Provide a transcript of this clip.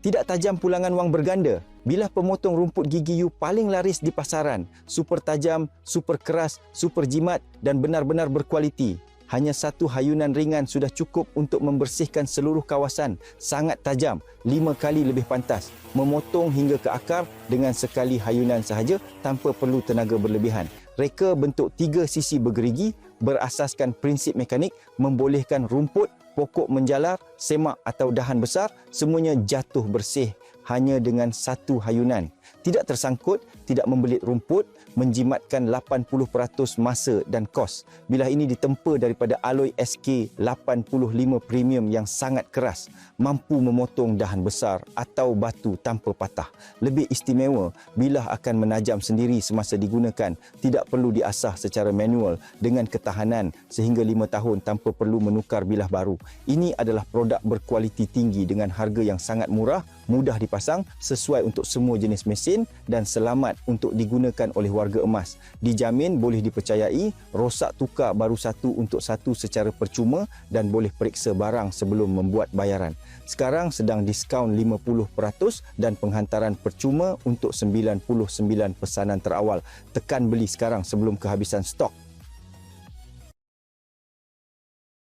Tidak tajam pulangan wang berganda. Bilah pemotong rumput gigi you paling laris di pasaran. Super tajam, super keras, super jimat dan benar-benar berkualiti. Hanya satu hayunan ringan sudah cukup untuk membersihkan seluruh kawasan. Sangat tajam, lima kali lebih pantas. Memotong hingga ke akar dengan sekali hayunan sahaja tanpa perlu tenaga berlebihan. Reka bentuk tiga sisi bergerigi berasaskan prinsip mekanik membolehkan rumput pokok menjalar, semak atau dahan besar semuanya jatuh bersih hanya dengan satu hayunan. Tidak tersangkut, tidak membelit rumput, menjimatkan 80% masa dan kos. Bilah ini ditempa daripada alloy SK 85 premium yang sangat keras, mampu memotong dahan besar atau batu tanpa patah. Lebih istimewa, bilah akan menajam sendiri semasa digunakan, tidak perlu diasah secara manual dengan ketahanan sehingga 5 tahun tanpa perlu menukar bilah baru. Ini adalah produk berkualiti tinggi dengan harga yang sangat murah, mudah dipasang, sesuai untuk semua jenis mesin dan selamat untuk digunakan oleh warga emas. Dijamin boleh dipercayai, rosak tukar baru satu untuk satu secara percuma dan boleh periksa barang sebelum membuat bayaran. Sekarang sedang diskaun 50% dan penghantaran percuma untuk 99 pesanan terawal. Tekan beli sekarang sebelum kehabisan stok.